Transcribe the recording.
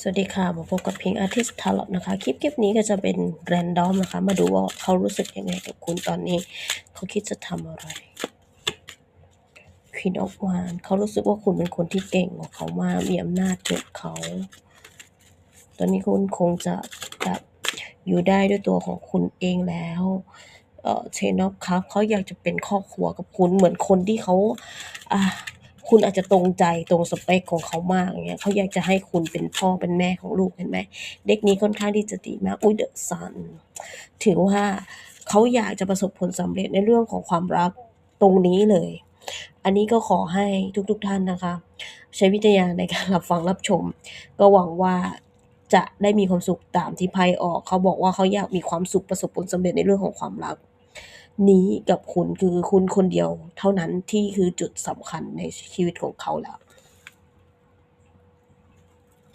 สวัสดีค่ะมาพบกับพิงอาร์ติสทาร์ลอนะคะ คลิปคลิปนี้ก็จะเป็นแรนดอมนะคะ มาดูว่าเขารู้สึกยังไงกับคุณตอนนี้ เขาคิดจะทำอะไรควีนออฟวานเขารู้สึกว่าคุณเป็นคนที่เก่งกว่าเขามากมีอำนาจเหนือเขา ตอนนี้คุณคงจะแบบอยู่ได้ด้วยตัวของคุณเองแล้วเออเชนอฟครับเขาอยากจะเป็นครอบครัวกับคุณเหมือนคนที่เขาอ่า คุณอาจจะตรงใจตรงสเปคของเขามากอย่างเงี้ยเขาอยากจะให้คุณเป็นพ่อเป็นแม่ของลูกเห็นไหมเด็กนี้ค่อนข้างที่จะดีมากอุ้ยเดอะซันถือว่าเขาอยากจะประสบผลสำเร็จในเรื่องของความรักตรงนี้เลย อันนี้ก็ขอให้ทุกๆทท่านนะคะ ใช้วิจารณญาในการรับฟังรับชม ก็หวังว่าจะได้มีความสุขตามที่ไพ่ออก เขาบอกว่าเขาอยากมีความสุขประสบผลสำเร็จในเรื่องของความรัก นี้กับคุณคือคุณคนเดียวเท่านั้นที่คือจุดสำคัญในชีวิตของเขาแล้ว